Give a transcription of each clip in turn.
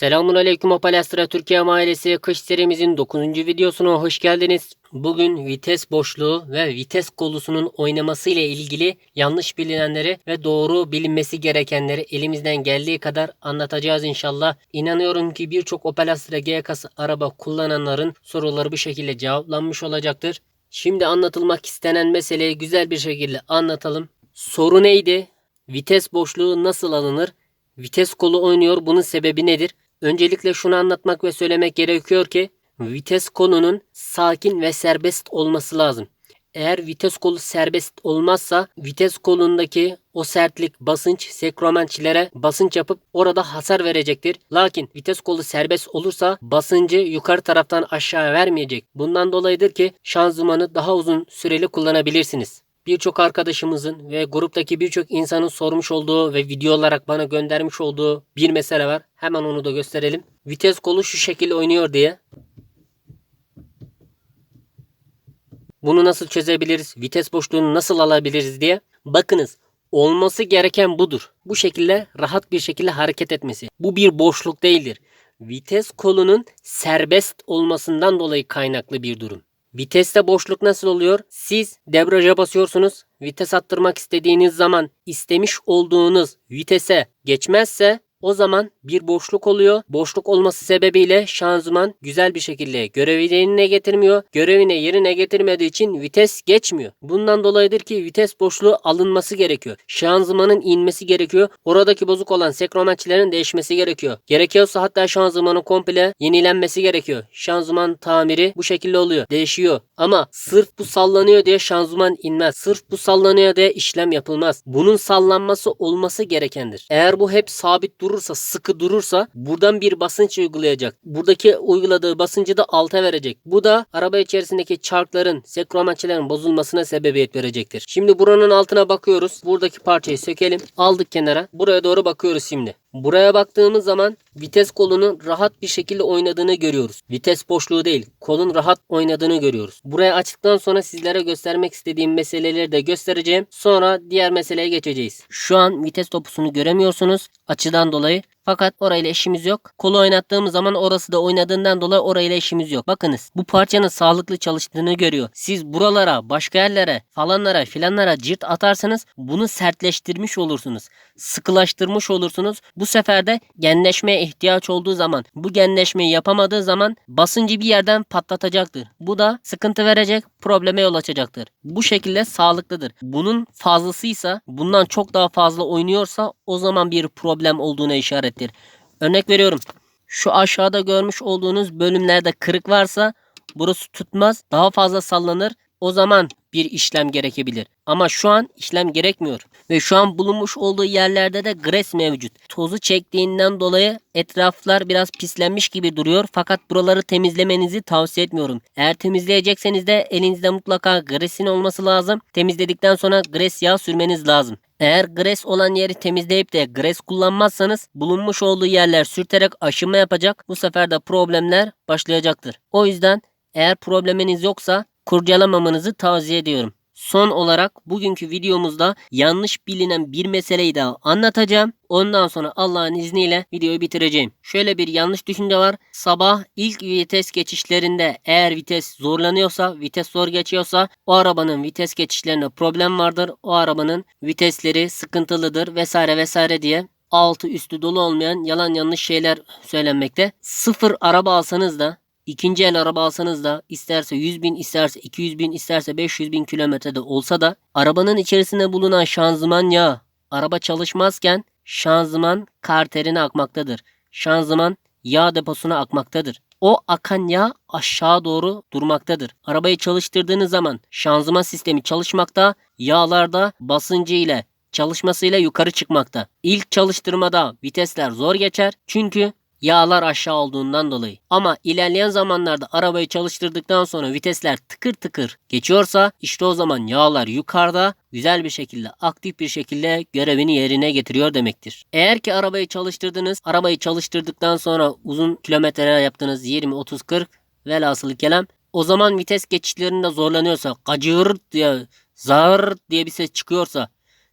Selamun Aleyküm Opel Astra Türkiye ailesi kış serimizin 9. videosuna hoş geldiniz. Bugün vites boşluğu ve vites kolusunun oynaması ile ilgili yanlış bilinenleri ve doğru bilinmesi gerekenleri elimizden geldiği kadar anlatacağız inşallah. İnanıyorum ki birçok Opel Astra G kasa araba kullananların soruları bu şekilde cevaplanmış olacaktır. Şimdi anlatılmak istenen meseleyi güzel bir şekilde anlatalım. Soru neydi? Vites boşluğu nasıl alınır? Vites kolu oynuyor. Bunun sebebi nedir? Öncelikle şunu anlatmak ve söylemek gerekiyor ki vites kolunun sakin ve serbest olması lazım. Eğer vites kolu serbest olmazsa vites kolundaki o sertlik, basınç sekromençlere basınç yapıp orada hasar verecektir. Lakin vites kolu serbest olursa basıncı yukarı taraftan aşağı vermeyecek. Bundan dolayıdır ki şanzımanı daha uzun süreli kullanabilirsiniz birçok arkadaşımızın ve gruptaki birçok insanın sormuş olduğu ve video olarak bana göndermiş olduğu bir mesele var. Hemen onu da gösterelim. Vites kolu şu şekilde oynuyor diye. Bunu nasıl çözebiliriz? Vites boşluğunu nasıl alabiliriz diye. Bakınız olması gereken budur. Bu şekilde rahat bir şekilde hareket etmesi. Bu bir boşluk değildir. Vites kolunun serbest olmasından dolayı kaynaklı bir durum. Viteste boşluk nasıl oluyor? Siz debriyaja basıyorsunuz. Vites attırmak istediğiniz zaman istemiş olduğunuz vitese geçmezse o zaman bir boşluk oluyor. Boşluk olması sebebiyle şanzıman güzel bir şekilde görevini yerine getirmiyor. Görevine yerine getirmediği için vites geçmiyor. Bundan dolayıdır ki vites boşluğu alınması gerekiyor. Şanzımanın inmesi gerekiyor. Oradaki bozuk olan sekromençlerin değişmesi gerekiyor. Gerekiyorsa hatta şanzımanın komple yenilenmesi gerekiyor. Şanzıman tamiri bu şekilde oluyor. Değişiyor. Ama sırf bu sallanıyor diye şanzıman inmez. Sırf bu sallanıyor diye işlem yapılmaz. Bunun sallanması olması gerekendir. Eğer bu hep sabit durursa, sıkı durursa buradan bir basınç uygulayacak. Buradaki uyguladığı basıncı da alta verecek. Bu da araba içerisindeki çarkların, sekromençlerin bozulmasına sebebiyet verecektir. Şimdi buranın altına bakıyoruz. Buradaki parçayı sökelim. Aldık kenara. Buraya doğru bakıyoruz şimdi. Buraya baktığımız zaman vites kolunun rahat bir şekilde oynadığını görüyoruz. Vites boşluğu değil, kolun rahat oynadığını görüyoruz. Buraya açtıktan sonra sizlere göstermek istediğim meseleleri de göstereceğim. Sonra diğer meseleye geçeceğiz. Şu an vites topusunu göremiyorsunuz açıdan dolayı. Fakat orayla işimiz yok. Kolu oynattığımız zaman orası da oynadığından dolayı orayla işimiz yok. Bakınız bu parçanın sağlıklı çalıştığını görüyor. Siz buralara, başka yerlere, falanlara, filanlara cirt atarsanız bunu sertleştirmiş olursunuz. Sıkılaştırmış olursunuz. Bu sefer de genleşmeye ihtiyaç olduğu zaman, bu genleşmeyi yapamadığı zaman basıncı bir yerden patlatacaktır. Bu da sıkıntı verecek, probleme yol açacaktır. Bu şekilde sağlıklıdır. Bunun fazlasıysa, bundan çok daha fazla oynuyorsa o zaman bir problem olduğuna işarettir. Örnek veriyorum. Şu aşağıda görmüş olduğunuz bölümlerde kırık varsa burası tutmaz, daha fazla sallanır. O zaman bir işlem gerekebilir. Ama şu an işlem gerekmiyor. Ve şu an bulunmuş olduğu yerlerde de gres mevcut. Tozu çektiğinden dolayı etraflar biraz pislenmiş gibi duruyor. Fakat buraları temizlemenizi tavsiye etmiyorum. Eğer temizleyecekseniz de elinizde mutlaka gresin olması lazım. Temizledikten sonra gres yağı sürmeniz lazım. Eğer gres olan yeri temizleyip de gres kullanmazsanız bulunmuş olduğu yerler sürterek aşınma yapacak. Bu sefer de problemler başlayacaktır. O yüzden eğer probleminiz yoksa kurcalamamanızı tavsiye ediyorum. Son olarak bugünkü videomuzda yanlış bilinen bir meseleyi daha anlatacağım. Ondan sonra Allah'ın izniyle videoyu bitireceğim. Şöyle bir yanlış düşünce var. Sabah ilk vites geçişlerinde eğer vites zorlanıyorsa, vites zor geçiyorsa o arabanın vites geçişlerinde problem vardır. O arabanın vitesleri sıkıntılıdır vesaire vesaire diye altı üstü dolu olmayan yalan yanlış şeyler söylenmekte. Sıfır araba alsanız da İkinci el araba alsanız da isterse 100 bin isterse 200 bin isterse 500 bin kilometrede olsa da arabanın içerisinde bulunan şanzıman yağı araba çalışmazken şanzıman karterine akmaktadır. Şanzıman yağ deposuna akmaktadır. O akan yağ aşağı doğru durmaktadır. Arabayı çalıştırdığınız zaman şanzıman sistemi çalışmakta, yağlarda basıncı ile çalışmasıyla yukarı çıkmakta. İlk çalıştırmada vitesler zor geçer çünkü Yağlar aşağı olduğundan dolayı. Ama ilerleyen zamanlarda arabayı çalıştırdıktan sonra vitesler tıkır tıkır geçiyorsa işte o zaman yağlar yukarıda güzel bir şekilde aktif bir şekilde görevini yerine getiriyor demektir. Eğer ki arabayı çalıştırdınız, arabayı çalıştırdıktan sonra uzun kilometreler yaptınız 20, 30, 40 velhasılı kelam o zaman vites geçişlerinde zorlanıyorsa gacır diye zar diye bir ses çıkıyorsa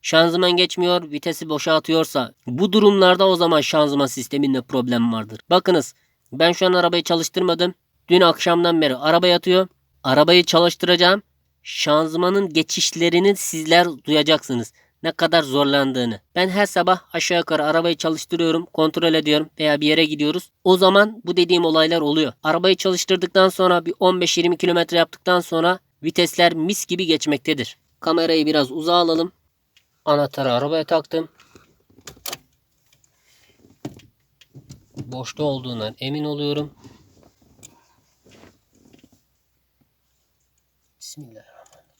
şanzıman geçmiyor, vitesi boşaltıyorsa bu durumlarda o zaman şanzıman sisteminde problem vardır. Bakınız ben şu an arabayı çalıştırmadım. Dün akşamdan beri araba yatıyor. Arabayı çalıştıracağım. Şanzımanın geçişlerini sizler duyacaksınız. Ne kadar zorlandığını. Ben her sabah aşağı yukarı arabayı çalıştırıyorum, kontrol ediyorum veya bir yere gidiyoruz. O zaman bu dediğim olaylar oluyor. Arabayı çalıştırdıktan sonra bir 15-20 kilometre yaptıktan sonra vitesler mis gibi geçmektedir. Kamerayı biraz uzağa alalım. Anahtarı arabaya taktım. Boşta olduğundan emin oluyorum. Bismillahirrahmanirrahim.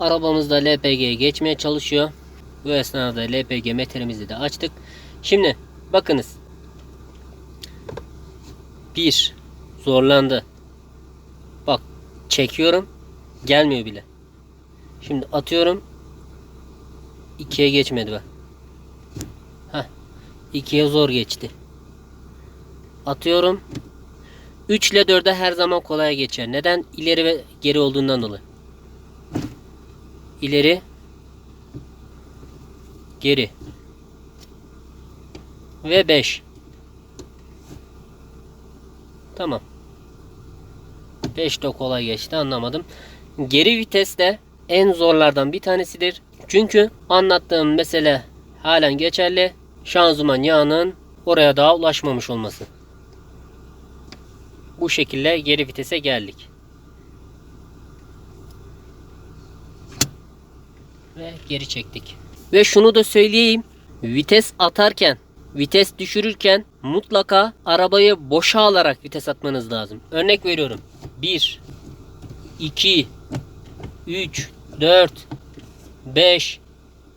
Arabamızda LPG geçmeye çalışıyor. Bu esnada LPG metremizi de açtık. Şimdi bakınız. Bir zorlandı. Bak çekiyorum. Gelmiyor bile. Şimdi atıyorum. 2'ye geçmedi bak. Heh. 2'ye zor geçti. Atıyorum. 3 ile 4'e her zaman kolay geçer. Neden? İleri ve geri olduğundan dolayı. İleri. Geri. Ve 5. Tamam. 5 de kolay geçti anlamadım. Geri vites de en zorlardan bir tanesidir. Çünkü anlattığım mesele halen geçerli. Şanzıman yağının oraya daha ulaşmamış olması. Bu şekilde geri vitese geldik. Ve geri çektik. Ve şunu da söyleyeyim. Vites atarken, vites düşürürken mutlaka arabayı boşa alarak vites atmanız lazım. Örnek veriyorum. 1 2 3 4 5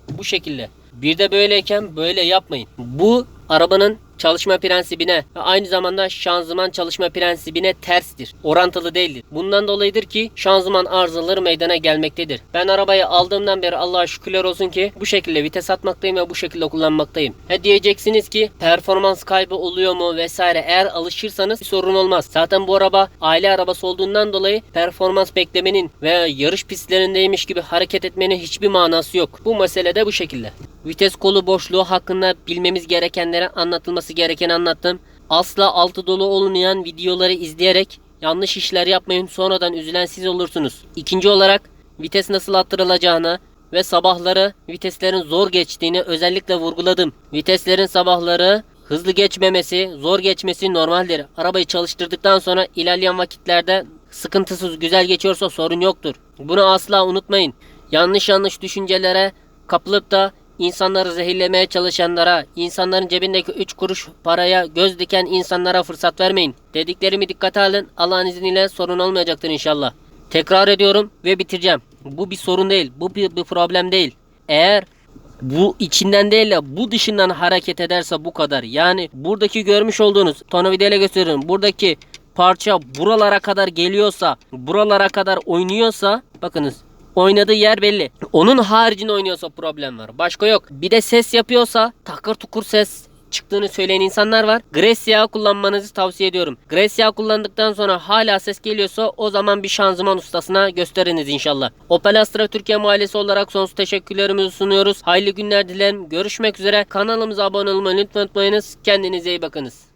bu şekilde. Bir de böyleyken böyle yapmayın. Bu arabanın çalışma prensibine ve aynı zamanda şanzıman çalışma prensibine terstir. Orantılı değildir. Bundan dolayıdır ki şanzıman arızaları meydana gelmektedir. Ben arabayı aldığımdan beri Allah'a şükürler olsun ki bu şekilde vites atmaktayım ve bu şekilde kullanmaktayım. He diyeceksiniz ki performans kaybı oluyor mu vesaire eğer alışırsanız bir sorun olmaz. Zaten bu araba aile arabası olduğundan dolayı performans beklemenin veya yarış pistlerindeymiş gibi hareket etmenin hiçbir manası yok. Bu mesele de bu şekilde. Vites kolu boşluğu hakkında bilmemiz gerekenlere anlatılması gerekeni anlattım. Asla altı dolu olmayan videoları izleyerek yanlış işler yapmayın sonradan üzülen siz olursunuz. İkinci olarak vites nasıl attırılacağını ve sabahları viteslerin zor geçtiğini özellikle vurguladım. Viteslerin sabahları hızlı geçmemesi, zor geçmesi normaldir. Arabayı çalıştırdıktan sonra ilerleyen vakitlerde sıkıntısız güzel geçiyorsa sorun yoktur. Bunu asla unutmayın. Yanlış yanlış düşüncelere kapılıp da insanları zehirlemeye çalışanlara, insanların cebindeki 3 kuruş paraya göz diken insanlara fırsat vermeyin. Dediklerimi dikkate alın. Allah'ın izniyle sorun olmayacaktır inşallah. Tekrar ediyorum ve bitireceğim. Bu bir sorun değil. Bu bir, bir problem değil. Eğer bu içinden değil de bu dışından hareket ederse bu kadar. Yani buradaki görmüş olduğunuz tornavidayla gösteriyorum. Buradaki parça buralara kadar geliyorsa, buralara kadar oynuyorsa bakınız oynadığı yer belli. Onun haricinde oynuyorsa problem var. Başka yok. Bir de ses yapıyorsa takır tukur ses çıktığını söyleyen insanlar var. Grace yağı kullanmanızı tavsiye ediyorum. Grace yağı kullandıktan sonra hala ses geliyorsa o zaman bir şanzıman ustasına gösteriniz inşallah. Opel Astra Türkiye Mahallesi olarak sonsuz teşekkürlerimizi sunuyoruz. Hayırlı günler dilerim. Görüşmek üzere. Kanalımıza abone olmayı unutmayınız. Kendinize iyi bakınız.